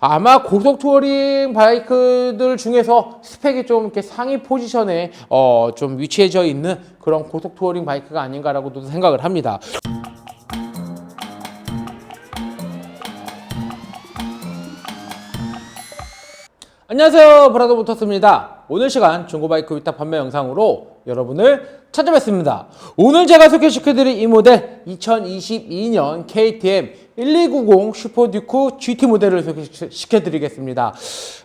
아마 고속 투어링 바이크들 중에서 스펙이 좀 이렇게 상위 포지션에 어, 좀 위치해져 있는 그런 고속 투어링 바이크가 아닌가라고도 생각을 합니다. 안녕하세요 브라더 모터스입니다 오늘 시간 중고바이크 위탁 판매 영상으로 여러분을 찾아뵙습니다. 오늘 제가 소개시켜드릴 이 모델 2022년 KTM 1290 슈퍼듀크 GT 모델을 소개시켜드리겠습니다.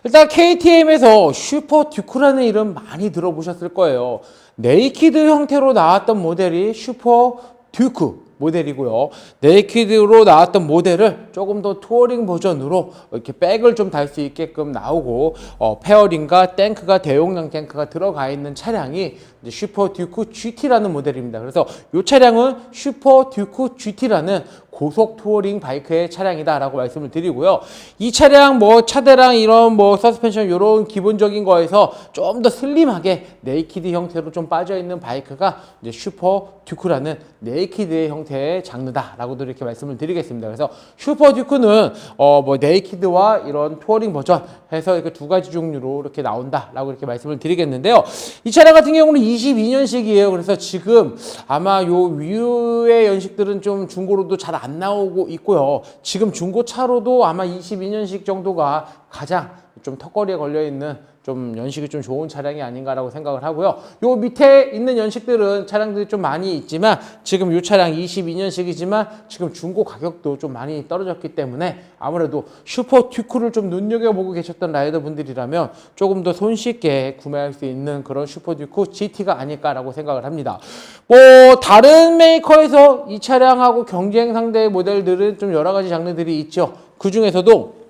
일단 KTM에서 슈퍼듀크라는 이름 많이 들어보셨을 거예요. 네이키드 형태로 나왔던 모델이 슈퍼듀크 모델이고요. 네이키드로 나왔던 모델을 조금 더 투어링 버전으로 이렇게 백을 좀 달 수 있게끔 나오고 어, 페어링과 탱크가 대용량 탱크가 들어가 있는 차량이 슈퍼 듀크 GT라는 모델입니다. 그래서 이 차량은 슈퍼 듀크 GT라는 고속 투어링 바이크의 차량이다라고 말씀을 드리고요. 이 차량 뭐 차대랑 이런 뭐 서스펜션 이런 기본적인 거에서 좀 더 슬림하게 네이키드 형태로 좀 빠져 있는 바이크가 이제 슈퍼 듀크라는 네이키드의 형태의 장르다라고도 이렇게 말씀을 드리겠습니다. 그래서 슈퍼 듀크는 어 뭐 네이키드와 이런 투어링 버전 해서 이렇게 두 가지 종류로 이렇게 나온다라고 이렇게 말씀을 드리겠는데요. 이 차량 같은 경우는 22년식이에요. 그래서 지금 아마 요 위의 연식들은 좀 중고로도 잘 안 나오고 있고요. 지금 중고차로도 아마 22년식 정도가 가장 좀 턱걸이에 걸려 있는 좀 연식이 좀 좋은 차량이 아닌가라고 생각을 하고요. 요 밑에 있는 연식들은 차량들이 좀 많이 있지만 지금 요 차량 22년식이지만 지금 중고 가격도 좀 많이 떨어졌기 때문에 아무래도 슈퍼 듀크를 좀 눈여겨보고 계셨던 라이더 분들이라면 조금 더 손쉽게 구매할 수 있는 그런 슈퍼 듀크 GT가 아닐까라고 생각을 합니다. 뭐 다른 메이커에서 이 차량하고 경쟁 상대 모델들은 좀 여러 가지 장르들이 있죠. 그 중에서도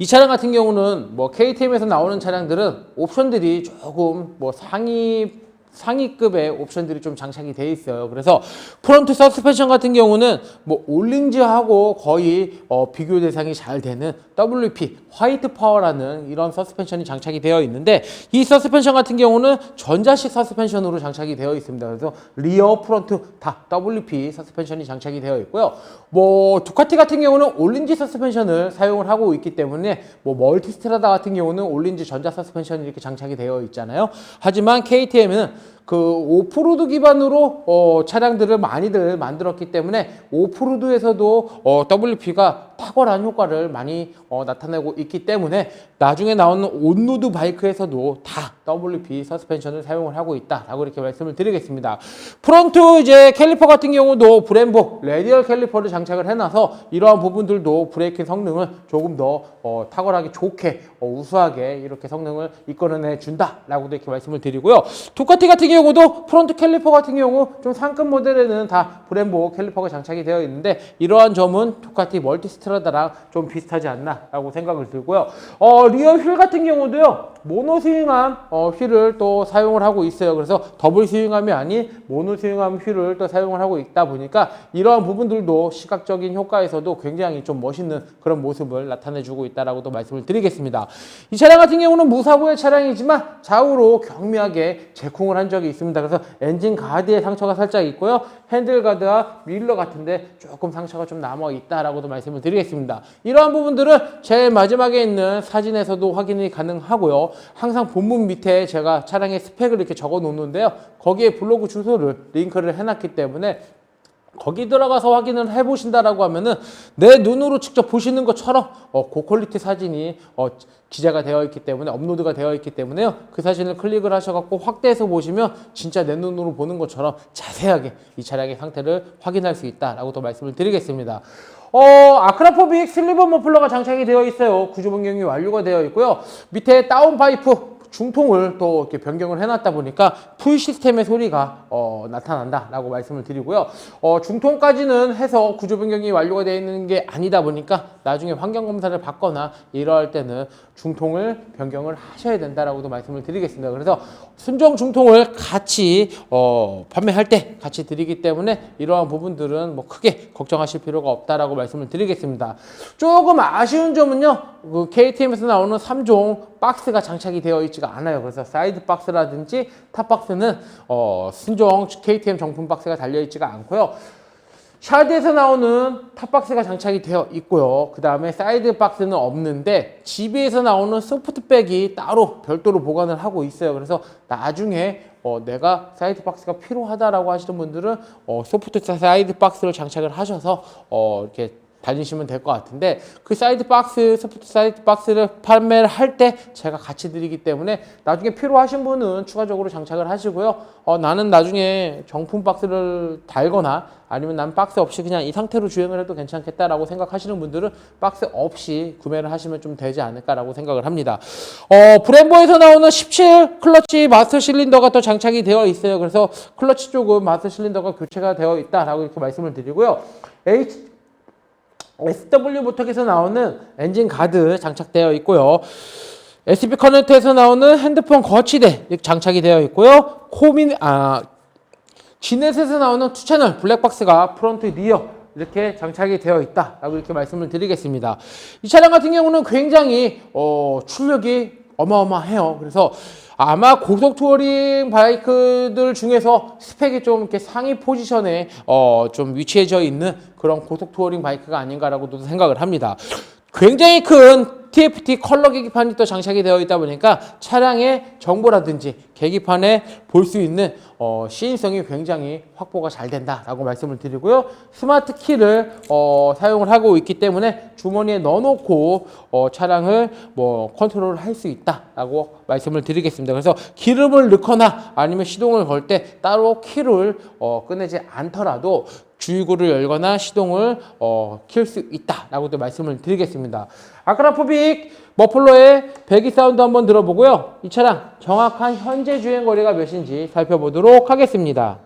이 차량 같은 경우는 뭐 KTM에서 나오는 차량들은 옵션들이 조금 뭐 상위 상위급의 옵션들이 좀 장착이 돼 있어요. 그래서 프론트 서스펜션 같은 경우는 뭐 올린즈하고 거의 어, 비교 대상이 잘 되는 WP 화이트 파워라는 이런 서스펜션이 장착이 되어 있는데 이 서스펜션 같은 경우는 전자식 서스펜션으로 장착이 되어 있습니다. 그래서 리어 프론트 다 WP 서스펜션이 장착이 되어 있고요. 뭐 두카티 같은 경우는 올린지 서스펜션을 사용을 하고 있기 때문에 뭐 멀티스트라다 같은 경우는 올린지 전자 서스펜션이 이렇게 장착이 되어 있잖아요. 하지만 KTM은 그 오프로드 기반으로 어, 차량들을 많이들 만들었기 때문에 오프로드에서도 어, WP가 탁월한 효과를 많이 어, 나타내고 있기 때문에 나중에 나오는 온로드 바이크에서도 다 WP 서스펜션을 사용을 하고 있다라고 이렇게 말씀을 드리겠습니다. 프론트 이제 캘리퍼 같은 경우도 브렘보 레디얼 캘리퍼를 장착을 해놔서 이러한 부분들도 브레이킹 성능을 조금 더 어, 탁월하게 좋게 어, 우수하게 이렇게 성능을 이끌어내 준다라고도 이렇게 말씀을 드리고요. 두카티 같은 경우도 프론트 캘리퍼 같은 경우 좀 상급 모델에는 다 브렘보 캘리퍼가 장착이 되어 있는데 이러한 점은 두카티 멀티스트 라다랑 좀 비슷하지 않나라고 생각을 들고요. 어, 리어 휠 같은 경우도요. 모노 스윙함 어, 휠을 또 사용을 하고 있어요. 그래서 더블 스윙함이 아닌 모노 스윙함 휠을 또 사용을 하고 있다 보니까 이러한 부분들도 시각적인 효과에서도 굉장히 좀 멋있는 그런 모습을 나타내주고 있다라고도 말씀을 드리겠습니다. 이 차량 같은 경우는 무사고의 차량이지만 좌우로 경미하게 제콩을 한 적이 있습니다. 그래서 엔진 가드에 상처가 살짝 있고요. 핸들 가드와 윌러 같은데 조금 상처가 좀 남아 있다라고도 말씀을 드리겠습니다. 이러한 부분들은 제일 마지막에 있는 사진에서도 확인이 가능하고요. 항상 본문 밑에 제가 차량의 스펙을 이렇게 적어 놓는데요. 거기에 블로그 주소를 링크를 해놨기 때문에 거기 들어가서 확인을 해보신다라고 하면은 내 눈으로 직접 보시는 것처럼 어, 고퀄리티 사진이 어, 기재가 되어 있기 때문에 업로드가 되어 있기 때문에요. 그 사진을 클릭을 하셔갖고 확대해서 보시면 진짜 내 눈으로 보는 것처럼 자세하게 이 차량의 상태를 확인할 수 있다라고 또 말씀을 드리겠습니다. 어, 아크라포빅 슬리버 머플러가 장착이 되어 있어요. 구조 변경이 완료가 되어 있고요. 밑에 다운 파이프 중통을 또 이렇게 변경을 해놨다 보니까 풀 시스템의 소리가 어, 나타난다라고 말씀을 드리고요. 어, 중통까지는 해서 구조 변경이 완료가 되어 있는 게 아니다 보니까 나중에 환경 검사를 받거나 이러할 때는 중통을 변경을 하셔야 된다라고도 말씀을 드리겠습니다. 그래서 순정 중통을 같이 어, 판매할 때 같이 드리기 때문에 이러한 부분들은 뭐 크게 걱정하실 필요가 없다라고 말씀을 드리겠습니다. 조금 아쉬운 점은요. 그 KTM에서 나오는 3종 박스가 장착이 되어 있지가 않아요. 그래서 사이드 박스라든지 탑 박스는 어, 순정 KTM 정품 박스가 달려 있지가 않고요. 샤드에서 나오는 탑박스가 장착이 되어 있고요. 그 다음에 사이드 박스는 없는데 GB에서 나오는 소프트백이 따로 별도로 보관을 하고 있어요. 그래서 나중에 어, 내가 사이드 박스가 필요하다라고 하시는 분들은 어, 소프트 사이드 박스를 장착을 하셔서 어, 이렇게 다니시면 될 것 같은데 그 사이드 박스, 소프트 사이드 박스를 판매를 할 때 제가 같이 드리기 때문에 나중에 필요하신 분은 추가적으로 장착을 하시고요. 어, 나는 나중에 정품 박스를 달거나 아니면 난 박스 없이 그냥 이 상태로 주행을 해도 괜찮겠다라고 생각하시는 분들은 박스 없이 구매를 하시면 좀 되지 않을까라고 생각을 합니다. 어, 브렘보에서 나오는 17 클러치 마스터 실린더가 또 장착이 되어 있어요. 그래서 클러치 쪽은 마스터 실린더가 교체가 되어 있다라고 이렇게 말씀을 드리고요. H SW 모터에서 나오는 엔진 가드 장착되어 있고요. SB 커넥터에서 나오는 핸드폰 거치대 장착이 되어 있고요. 코민 아 지넷에서 나오는 투 채널 블랙박스가 프론트 리어 이렇게 장착이 되어 있다라고 이렇게 말씀을 드리겠습니다. 이 차량 같은 경우는 굉장히 어, 출력이 어마어마해요. 그래서 아마 고속 투어링 바이크들 중에서 스펙이 좀 이렇게 상위 포지션에 어, 좀 위치해져 있는 그런 고속 투어링 바이크가 아닌가라고도 생각을 합니다. 굉장히 큰 TFT 컬러 계기판이 또 장착이 되어 있다 보니까 차량의 정보라든지 계기판에 볼 수 있는 어, 시인성이 굉장히 확보가 잘 된다라고 말씀을 드리고요. 스마트 키를 어, 사용을 하고 있기 때문에 주머니에 넣어놓고 어, 차량을 뭐 컨트롤 할 수 있다라고 말씀을 드리겠습니다. 그래서 기름을 넣거나 아니면 시동을 걸 때 따로 키를 어, 꺼내지 않더라도 주유구를 열거나 시동을 어, 킬수 있다라고도 말씀을 드리겠습니다. 아크라포빅 머플러의 배기 사운드 한번 들어보고요. 이 차량 정확한 현재 주행 거리가 몇인지 살펴보도록 하겠습니다.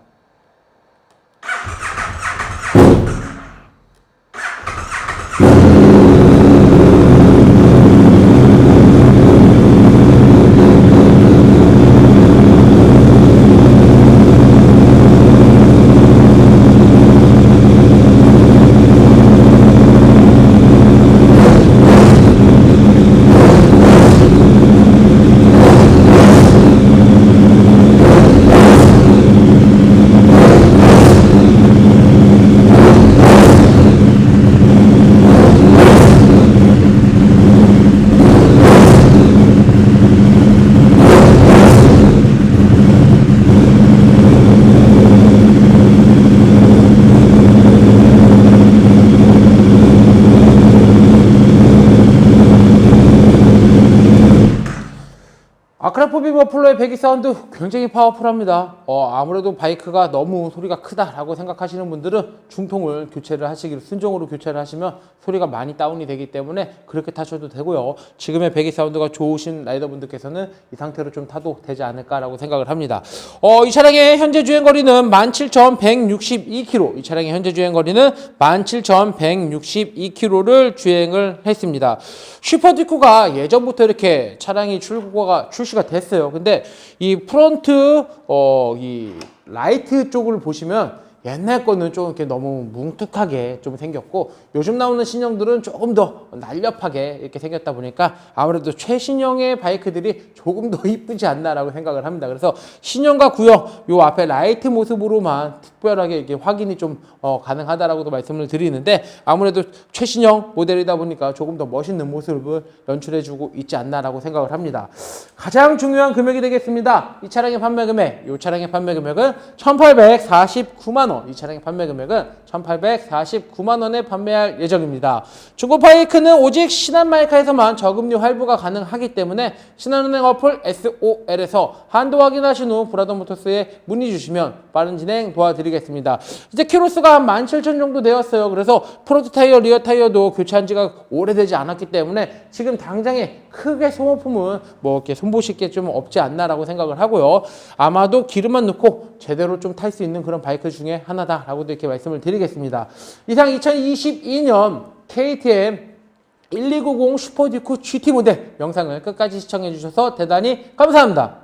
아크라포비 머플러의 배기 사운드 굉장히 파워풀합니다. 어, 아무래도 바이크가 너무 소리가 크다라고 생각하시는 분들은 중통을 교체를 하시기를 순정으로 교체를 하시면 소리가 많이 다운이 되기 때문에 그렇게 타셔도 되고요. 지금의 배기 사운드가 좋으신 라이더분들께서는 이 상태로 좀 타도 되지 않을까라고 생각을 합니다. 어, 이 차량의 현재 주행 거리는 17,162km. 이 차량의 현재 주행 거리는 17,162km를 주행을 했습니다. 슈퍼디코가 예전부터 이렇게 차량이 출고가 출시 가 됐어요. 근데 이 프론트 어 이 라이트 쪽을 보시면 옛날 거는 좀 이렇게 너무 뭉툭하게 좀 생겼고 요즘 나오는 신형들은 조금 더 날렵하게 이렇게 생겼다 보니까 아무래도 최신형의 바이크들이 조금 더 이쁘지 않나라고 생각을 합니다. 그래서 신형과 구형 요 앞에 라이트 모습으로만 특별하게 이게 확인이 좀 어, 가능하다라고도 말씀을 드리는데 아무래도 최신형 모델이다 보니까 조금 더 멋있는 모습을 연출해주고 있지 않나라고 생각을 합니다. 가장 중요한 금액이 되겠습니다. 이 차량의 판매 금액, 이 차량의 판매 금액은 1,849만 원. 이 차량의 판매 금액은 1,849만 원에 판매할 예정입니다. 중고 바이크는 오직 신한마이카에서만 저금리 할부가 가능하기 때문에 신한은행 어플 SOL에서 한도 확인하신 후 브라더 모터스에 문의 주시면 빠른 진행 도와드리겠습니다. 이제 키로수가 한 17,000 정도 되었어요. 그래서 프론트 타이어, 리어 타이어도 교체한 지가 오래되지 않았기 때문에 지금 당장에 크게 소모품은 뭐 이렇게 손보실 게 좀 없지 않나라고 생각을 하고요. 아마도 기름만 넣고 제대로 좀 탈 수 있는 그런 바이크 중에 하나다라고도 이렇게 말씀을 드리겠습니다. 이상 2022년 KTM 1290 슈퍼듀크 GT 모델 영상을 끝까지 시청해 주셔서 대단히 감사합니다.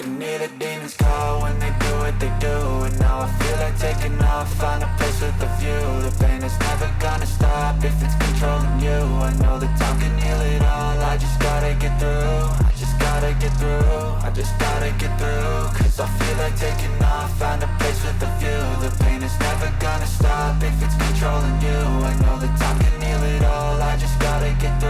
can hear the demons call when they do what they do And now I feel like taking off, find a place with a view. The pain is never gonna stop if it's controlling you. I know that time can heal it all, I just gotta get through. I just gotta get through, I just gotta get through. Cause I feel like taking off, find a place with a view. The pain is never gonna stop if it's controlling you. I know that time can heal it all, I just gotta get through